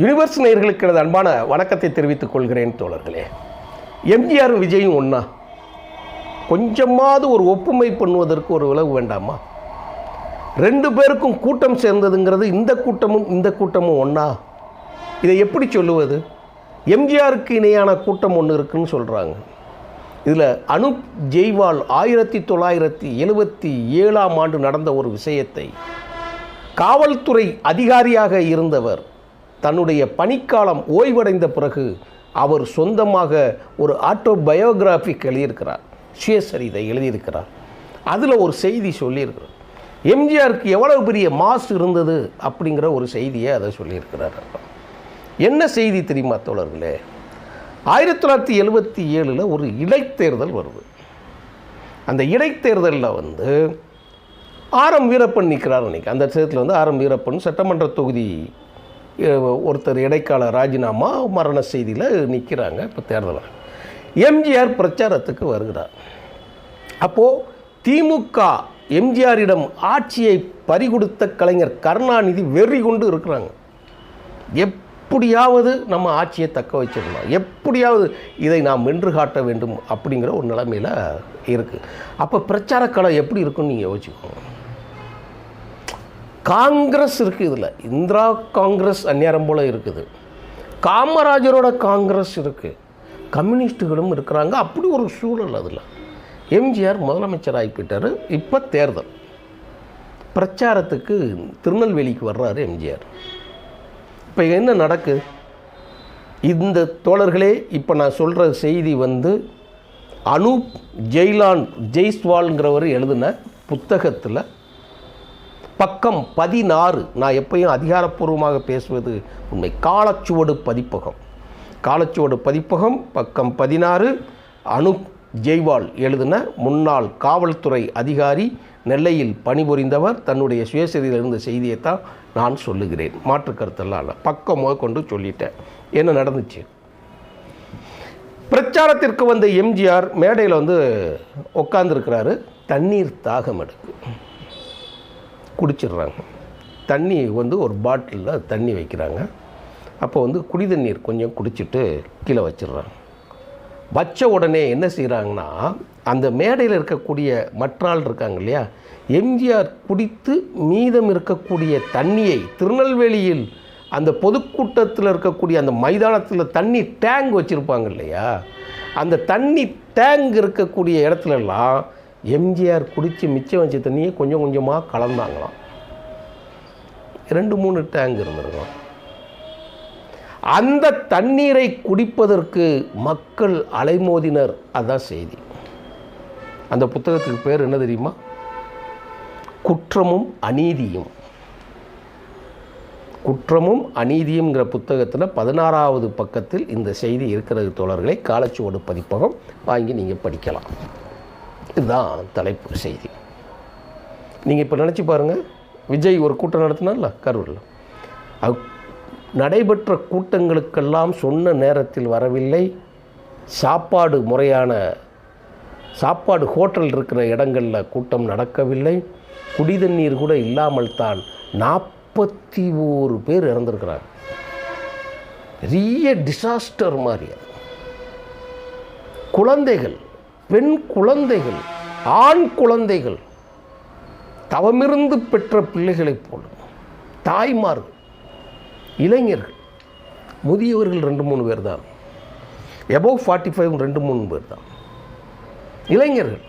Universe நேர்களுக்கு எனது அன்பான வணக்கத்தை தெரிவித்துக் கொள்கிறேன் தோழர்களே. எம்ஜிஆர் விஜயும் ஒன்றா கொஞ்சமாவது ஒரு ஒப்புமை பண்ணுவதற்கு ஒரு விலகு வேண்டாமா? ரெண்டு பேருக்கும் கூட்டம் சேர்ந்ததுங்கிறது இந்த கூட்டமும் இந்த கூட்டமும் ஒன்றா இதை எப்படி சொல்லுவது? எம்ஜிஆருக்கு இணையான கூட்டம் ஒன்று இருக்குன்னு சொல்கிறாங்க இதில் அனுப் ஜெய்வால் ஆயிரத்தி தொள்ளாயிரத்தி எழுபத்தி ஏழாம் ஆண்டு நடந்த ஒரு விஷயத்தை காவல்துறை அதிகாரியாக இருந்தவர் தன்னுடைய பணிக்காலம் ஓய்வடைந்த பிறகு அவர் சொந்தமாக ஒரு ஆட்டோபயோகிராஃபிக் எழுதியிருக்கிறார். சுயசரிதை எழுதியிருக்கிறார். அதில் ஒரு செய்தி சொல்லியிருக்கிறார். எம்ஜிஆருக்கு எவ்வளவு பெரிய மாசு இருந்தது அப்படிங்கிற ஒரு செய்தியை அதை சொல்லியிருக்கிறார். என்ன செய்தி தெரியுமா தோழர்களே? ஆயிரத்தி தொள்ளாயிரத்தி எழுபத்தி ஏழில் ஒரு இடைத்தேர்தல் வருது. அந்த இடைத்தேர்தலில் வந்து ஆரம் வீரப்பன் நிற்கிறார் அன்றைக்கி அந்த விஷயத்தில் வந்து ஆரம் வீரப்பன் சட்டமன்ற தொகுதி ஒருத்தர் இடைக்கால ராஜினாமா மரண செய்தியில் நிற்கிறாங்க இப்போ தேர்தலில் எம்ஜிஆர் பிரச்சாரத்துக்கு வருகிறார். அப்போது திமுக எம்ஜிஆரிடம் ஆட்சியை பறிகொடுத்த கலைஞர் கருணாநிதி வெறி கொண்டு இருக்கிறாங்க. எப்படியாவது நம்ம ஆட்சியை தக்க வச்சிடலாம். எப்படியாவது இதை நாம் வென்று காட்ட வேண்டும் அப்படிங்கிற ஒரு நிலைமையில் இருக்குது அப்போ பிரச்சார களம் எப்படி இருக்குன்னு நீங்கள் யோசிச்சுக்கோங்க. காங்கிரஸ் இருக்குது இதில். இந்திரா காங்கிரஸ் அந்நேரம் போல் இருக்குது. காமராஜரோட காங்கிரஸ் இருக்குது கம்யூனிஸ்ட்டுகளும் இருக்கிறாங்க. அப்படி ஒரு சூழல் அதில். எம்ஜிஆர் முதலமைச்சர் ஆகிப்பிட்டார் இப்போ தேர்தல். பிரச்சாரத்துக்கு திருநெல்வேலிக்கு வர்றாரு எம்ஜிஆர். இப்போ என்ன நடக்குது இந்த தோழர்களே இப்போ நான் சொல்கிற செய்தி வந்து அனூப் ஜெய்லான் ஜெய்ஸ்வால்ங்கிறவர் எழுதின புத்தகத்தில் பக்கம் பதினாறு. நான் எப்பயும் அதிகாரப்பூர்வமாக பேசுவது உண்மை. காலச்சுவடு பதிப்பகம். காலச்சுவடு பதிப்பகம் பக்கம் பதினாறு. அனுப் ஜெய்வால் எழுதின முன்னாள் காவல்துறை அதிகாரி நெல்லையில் பணிபுரிந்தவர் தன்னுடைய சுயசரியில் இருந்த செய்தியைத்தான் நான் சொல்லுகிறேன். மாற்று கருத்தெல்லாம் இல்லை பக்கம் கொண்டு சொல்லிட்டேன். என்ன நடந்துச்சு? பிரச்சாரத்திற்கு வந்த எம்ஜிஆர் மேடையில் வந்து உட்காந்துருக்கிறாரு தண்ணீர் தாகம் எடுக்கு. குடிச்சிடுறாங்க. தண்ணி வந்து ஒரு பாட்டிலில் தண்ணி வைக்கிறாங்க. அப்போ வந்து குடி தண்ணீர் கொஞ்சம் குடிச்சிட்டு கீழே வச்சிடுறாங்க. வச்ச உடனே என்ன செய்கிறாங்கன்னா அந்த மேடையில் இருக்கக்கூடிய மற்றாள் இருக்காங்க இல்லையா எம்ஜிஆர் குடித்து மீதம் இருக்கக்கூடிய தண்ணியை திருநெல்வேலியில் அந்த பொதுக்கூட்டத்தில் இருக்கக்கூடிய அந்த மைதானத்தில் தண்ணி டேங்க் வச்சுருப்பாங்க இல்லையா அந்த தண்ணி டேங்க் இருக்கக்கூடிய இடத்துலலாம் எம்ஜிஆர் குடித்து மிச்சம் வச்ச தண்ணியை கொஞ்சம் கொஞ்சமாக கலந்தாங்களாம். ரெண்டு மூணு டேங்க் இருந்திருக்கலாம் அந்த தண்ணீரை குடிப்பதற்கு மக்கள் அலைமோதினர். அதான் செய்தி. அந்த புத்தகத்துக்கு பேர் என்ன தெரியுமா? குற்றமும் அநீதியும். குற்றமும் அநீதியுங்கிற புத்தகத்தில் பதினாறாவது பக்கத்தில் இந்த செய்தி இருக்கிறது தோழர்களை. காலச்சுவடு பதிப்பகம். வாங்கி நீங்கள் படிக்கலாம். இதுதான் தலைப்பு செய்தி. நீங்கள் இப்போ நினச்சி பாருங்கள் விஜய் ஒரு கூட்டம் நடத்தினார்ல கரூரில். அது நடைபெற்ற கூட்டங்களுக்கெல்லாம் சொன்ன நேரத்தில் வரவில்லை. சாப்பாடு முறையான சாப்பாடு ஹோட்டல் இருக்கிற இடங்களில் கூட்டம் நடக்கவில்லை. குடிதண்ணீர் கூட இல்லாமல் தான் நாற்பத்தி ஓரு பேர் இறந்துருக்கிறாங்க பெரிய டிசாஸ்டர் மாதிரி குழந்தைகள் பெண் குழந்தைகள் ஆண் குழந்தைகள் தவமிருந்து பெற்ற பிள்ளைகளைப் போல தாய்மார்கள் இளைஞர்கள் முதியவர்கள் ரெண்டு மூணு பேர் தான் எபோவ் ஃபார்ட்டி ஃபைவ் ரெண்டு மூணு பேர் தான் இளைஞர்கள்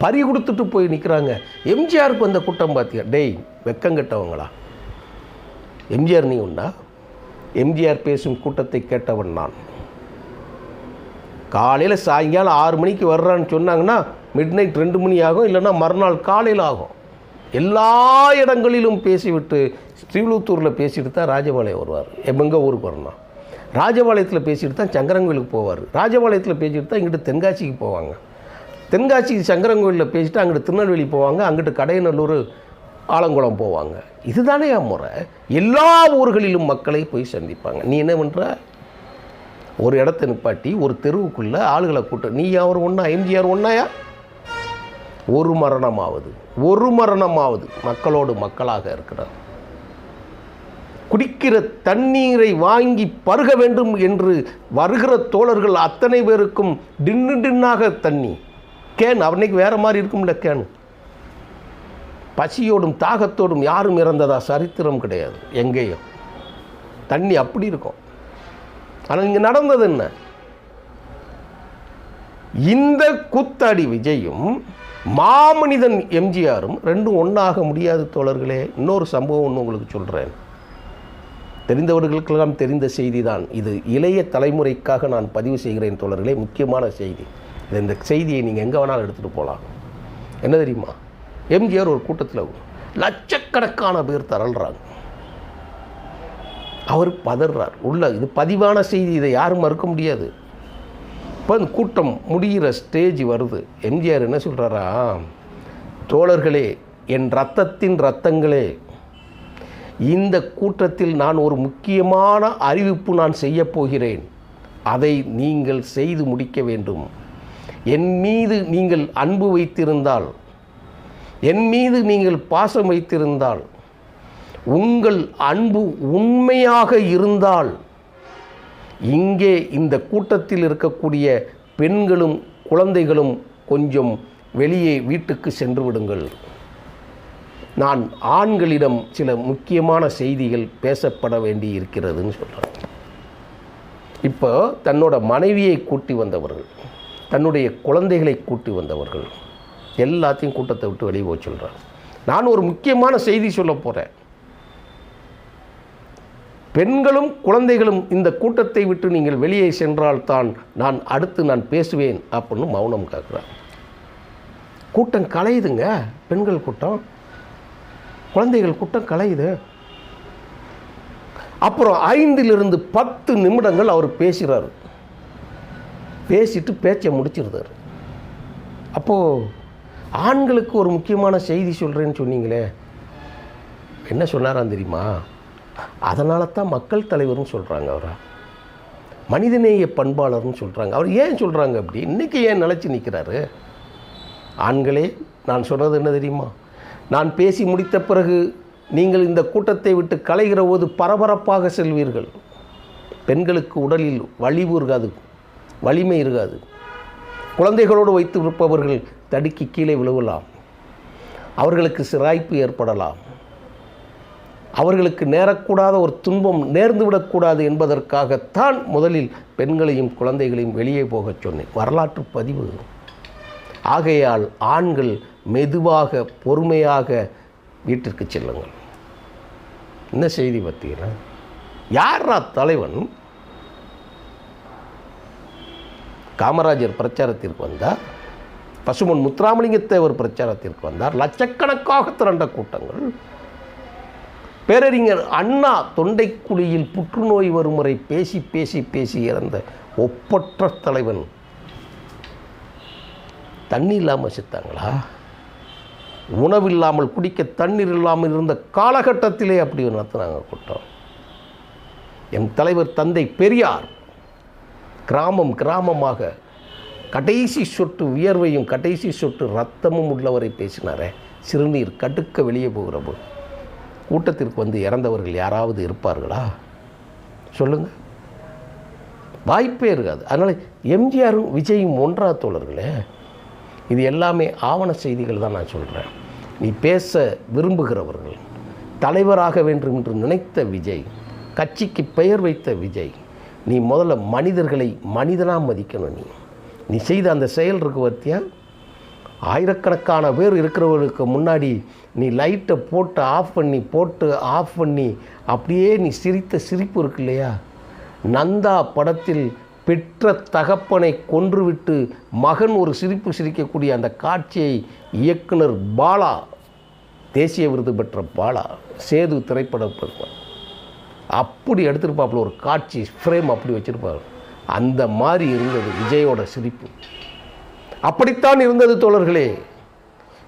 பறி கொடுத்துட்டு போய் நிற்கிறாங்க எம்ஜிஆருக்கு வந்த கூட்டம் பார்த்தியா டேய் வெக்கங்கட்டவங்களா எம்ஜிஆர் நீ உண்டா? எம்ஜிஆர் பேசும் கூட்டத்தை கேட்டவன் நான். காலையில் சாயங்காலம் ஆறு மணிக்கு வர்றான்னு சொன்னாங்கன்னா மிட் நைட் ரெண்டு மணி ஆகும் இல்லைன்னா மறுநாள் காலையில் ஆகும். எல்லா இடங்களிலும் பேசிவிட்டு ஸ்ரீவிழுத்தூரில் பேசிட்டு தான் ராஜபாளையம் வருவார். எங்கள் ஊருக்கு வரணும்? ராஜபாளையத்தில் பேசிட்டு தான் சங்கரங்கோயிலுக்கு போவார். ராஜபாளையத்தில் பேசிட்டு தான் இங்கிட்டு தென்காசிக்கு போவாங்க. தென்காசி சங்கரங்கோயிலில் பேசிட்டு அங்கிட்டு திருநெல்வேலி போவாங்க அங்கிட்டு கடையநல்லூர் ஆலங்குளம் போவாங்க. இதுதானே முறை எல்லா ஊர்களிலும் மக்களை போய் சந்திப்பாங்க. நீ என்ன பண்ணுற ஒரு இடத்த நிப்பாட்டி ஒரு தெருவுக்குள்ளே ஆளுகளை கூட்ட நீ அவர் ஒன்றா எம்ஜிஆர் ஒன்றாயா ஒரு மரணமாவது ஒரு மரணமாவது மக்களோடு மக்களாக இருக்கிறார். குடிக்கிற தண்ணீரை வாங்கி பருக வேண்டும் என்று வருகிற தோழர்கள் அத்தனை பேருக்கும் டின்னு டின்னாக தண்ணி. கேன் அவனைக்கு வேற மாதிரி இருக்கும்ல கேன். பசியோடும் தாகத்தோடும் யாரும் இறந்ததா சரித்திரம் கிடையாது எங்கேயும். தண்ணி அப்படி இருக்கும். ஆனால் இங்கே நடந்தது என்ன? இந்த கூத்தாடி விஜயும் மாமனிதன் எம்ஜிஆரும் ரெண்டும் ஒன்றாக முடியாது தோழர்களே. இன்னொரு சம்பவம் ஒன்று உங்களுக்கு சொல்கிறேன் தெரிந்தவர்களுக்கெல்லாம் தெரிந்த செய்தி தான் இது. இளைய தலைமுறைக்காக நான் பதிவு செய்கிறேன் தோழர்களே முக்கியமான செய்தி. இது இந்த செய்தியை நீங்கள் எங்கே வேணாலும் எடுத்துகிட்டு போகலாம் என்ன தெரியுமா? எம்ஜிஆர் ஒரு கூட்டத்தில் லட்சக்கணக்கான பேர் தரல்றாங்க. அவர் பதறார். உள்ள இது பதிவான செய்தி இதை யாரும் மறுக்க முடியாது. இப்போ கூட்டம் முடிகிற ஸ்டேஜ் வருது. எம்ஜிஆர் என்ன சொல்கிறாரா தோழர்களே என் ரத்தத்தின் ரத்தங்களே இந்த கூட்டத்தில் நான் ஒரு முக்கியமான அறிவிப்பு நான் செய்யப்போகிறேன் அதை நீங்கள் செய்து முடிக்க வேண்டும். என் மீது நீங்கள் அன்பு வைத்திருந்தால் என் மீது நீங்கள் பாசம் வைத்திருந்தால் உங்கள் அன்பு உண்மையாக இருந்தால் இங்கே இந்த கூட்டத்தில் இருக்கக்கூடிய பெண்களும் குழந்தைகளும் கொஞ்சம் வெளியே வீட்டுக்கு சென்று விடுங்கள். நான் ஆண்களிடம் சில முக்கியமான செய்திகள் பேசப்பட வேண்டி இருக்கிறதுன்னு சொல்கிறாங்க இப்போ தன்னோட மனைவியை கூட்டி வந்தவர்கள் தன்னுடைய குழந்தைகளை கூட்டி வந்தவர்கள் எல்லாத்தையும் கூட்டத்தை விட்டு வெளியே போக சொல்கிறார் நான் ஒரு முக்கியமான செய்தி சொல்ல போகிறேன் பெண்களும் குழந்தைகளும் இந்த கூட்டத்தை விட்டு நீங்கள் வெளியே சென்றால்தான் நான் அடுத்து நான் பேசுவேன் அப்படின்னு மௌனம் காக்குறார். கூட்டம் கலையுதுங்க பெண்கள் கூட்டம். குழந்தைகள் கூட்டம் கலையுது. அப்புறம் ஐந்திலிருந்து பத்து நிமிடங்கள் அவர் பேசுகிறார். பேசிட்டு பேச்சை முடிச்சிருந்தார் அப்போது ஆண்களுக்கு ஒரு முக்கியமான செய்தி சொல்கிறேன்னு சொன்னீங்களே என்ன சொன்னாராம் தெரியுமா? அதனால தான் மக்கள் தலைவர்னு சொல்கிறாங்க அவரை. மனிதநேய பண்பாளர்னு சொல்கிறாங்க அவர் ஏன் சொல்கிறாங்க அப்படி? இன்றைக்கி ஏன் நிலச்சி நிற்கிறாரு ஆண்களே நான் சொன்னது என்ன தெரியுமா? நான் பேசி முடித்த பிறகு நீங்கள் இந்த கூட்டத்தை விட்டு கலைகிற போது பரபரப்பாக செல்வீர்கள். பெண்களுக்கு உடலில் வலிவு இருக்காது வலிமை இருக்காது குழந்தைகளோடு வைத்து இருப்பவர்கள் தடுக்கி கீழே விழுவலாம். அவர்களுக்கு சிராய்ப்பு ஏற்படலாம். அவர்களுக்கு நேரக்கூடாத ஒரு துன்பம் நேர்ந்து விடக்கூடாது என்பதற்காகத்தான் முதலில் பெண்களையும் குழந்தைகளையும் வெளியே போகச் சொன்னேன். வரலாற்று பதிவு. ஆகையால் ஆண்கள் மெதுவாக பொறுமையாக வீட்டிற்கு செல்லுங்கள். என்ன செய்தி பார்த்தீங்கன்னா யாரா தலைவன்? காமராஜர் பிரச்சாரத்திற்கு வந்தார். பசுமன் முத்துராமலிங்கத்தேவர் பிரச்சாரத்திற்கு வந்தார். லட்சக்கணக்காக திரண்ட கூட்டங்கள். பேரறிஞர் அண்ணா தொண்டைக்குழியில் புற்றுநோய் வரும் பேசி பேசி பேசி இறந்த ஒப்பற்ற தலைவன். தண்ணி இல்லாமல் செத்தாங்களா உணவில்லாமல் குடிக்க தண்ணீர் இல்லாமல் இருந்த காலகட்டத்திலே அப்படி நடத்துனாங்க கூட்டம் என் தலைவர் தந்தை பெரியார் கிராமம் கிராமமாக கடைசி சொட்டு வியர்வையும் கடைசி சொட்டு ரத்தமும் உள்ளவரை பேசினாரே. சிறுநீர் கடுக்க வெளியே போகிற போது கூட்டத்திற்கு வந்து இறந்தவர்கள் யாராவது இருப்பார்களா? சொல்லுங்கள் வாய்ப்பே இருக்காது. அதனால் எம்ஜிஆரும் விஜயும் ஒன்றா தோழர்களே இது எல்லாமே ஆவண செய்திகள் தான் நான் சொல்கிறேன் நீ பேச விரும்புகிறவர்கள் தலைவராக வேண்டும் என்று நினைத்த விஜய் கட்சிக்கு பெயர் வைத்த விஜய் நீ முதல்ல மனிதர்களை மனிதனாக மதிக்கணும் நீ. நீ செய்த அந்த செயல் இருக்கு பார்த்தியா ஆயிரக்கணக்கான பேர் இருக்கிறவர்களுக்கு முன்னாடி நீ லைட்டை போட்டு ஆஃப் பண்ணி போட்டு ஆஃப் பண்ணி அப்படியே நீ சிரித்த சிரிப்பு இருக்கு இல்லையா? நந்தா படத்தில் பெற்ற தகப்பனை கொன்றுவிட்டு மகன் ஒரு சிரிப்பு சிரிக்கக்கூடிய அந்த காட்சியை இயக்குனர் பாலா தேசிய விருது பெற்ற பாலா சேது திரைப்பட அப்படி எடுத்திருப்பாப்புல ஒரு காட்சி ஃப்ரேம் அப்படி வச்சுருப்பார். அந்த மாதிரி இருந்தது விஜயோட சிரிப்பு. அப்படித்தான் இருந்தது தோழர்களே.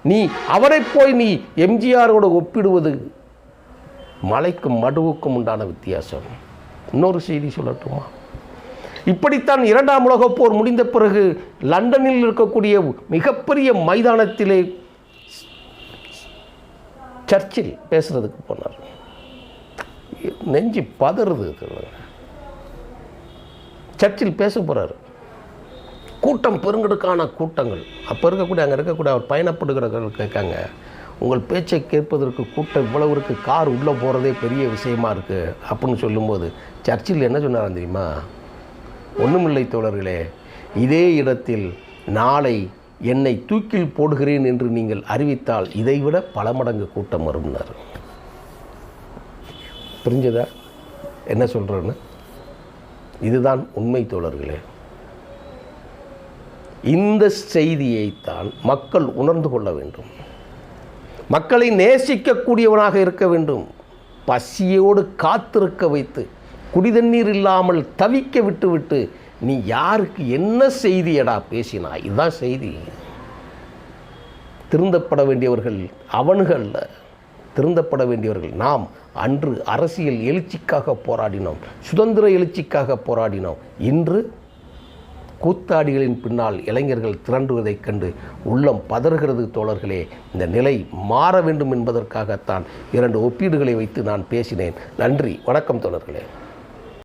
நீ அவரை போய் நீ எம்ஜிஆரோட ஒப்பிடுவது மலைக்கும் மடுவுக்கும் உண்டான வித்தியாசம். இன்னொரு செய்தி சொல்லட்டுமா? இப்படித்தான் இரண்டாம் உலகப் போர் முடிந்த பிறகு லண்டனில் இருக்கக்கூடிய மிகப்பெரிய மைதானத்திலே சர்ச்சில் பேசுறதுக்கு போனார். நெஞ்சு பதறுது சர்ச்சில் பேச போகிறார் கூட்டம் பெருங்கெடுக்கான கூட்டங்கள். அப்போ இருக்கக்கூடிய அங்கே இருக்கக்கூடிய அவர் பயணப்படுகிறவர்கள் கேட்காங்க உங்கள் பேச்சை கேட்பதற்கு கூட்டம் இவ்வளவு கார் உள்ளே போகிறதே பெரிய விஷயமா இருக்குது அப்படின்னு சொல்லும்போது சர்ச்சில் என்ன சொன்னாராம் தெரியுமா? ஒன்றுமில்லை தோழர்களே இதே இடத்தில் நாளை என்னை தூக்கில் போடுகிறேன் என்று நீங்கள் அறிவித்தால் இதைவிட பல மடங்கு கூட்டம் வரும்னார் புரிஞ்சதா? என்ன சொல்கிறேன்னு இதுதான் உண்மை தோழர்களே. இந்த செய்தியைத்தான் மக்கள் உணர்ந்து கொள்ள வேண்டும். மக்களை நேசிக்கக்கூடியவனாக இருக்க வேண்டும். பசியோடு காத்திருக்க வைத்து குடிதண்ணீர் இல்லாமல் தவிக்க விட்டுவிட்டு நீ யாருக்கு என்ன செய்தியடா பேசினா? இதுதான் செய்தி. திருந்தப்பட வேண்டியவர்கள் அவன்கள் திருந்தப்பட வேண்டியவர்கள் நாம். அன்று அரசியல் எழுச்சிக்காக போராடினோம். சுதந்திர எழுச்சிக்காக போராடினோம். இன்று கூத்தாடிகளின் பின்னால் இளைஞர்கள் திரண்டுவதைக் கண்டு உள்ளம் பதறுகிறது தோழர்களே. இந்த நிலை மாற வேண்டும் என்பதற்காகத்தான் இரண்டு ஒப்பீடுகளை வைத்து நான் பேசினேன். நன்றி. வணக்கம் தோழர்களே.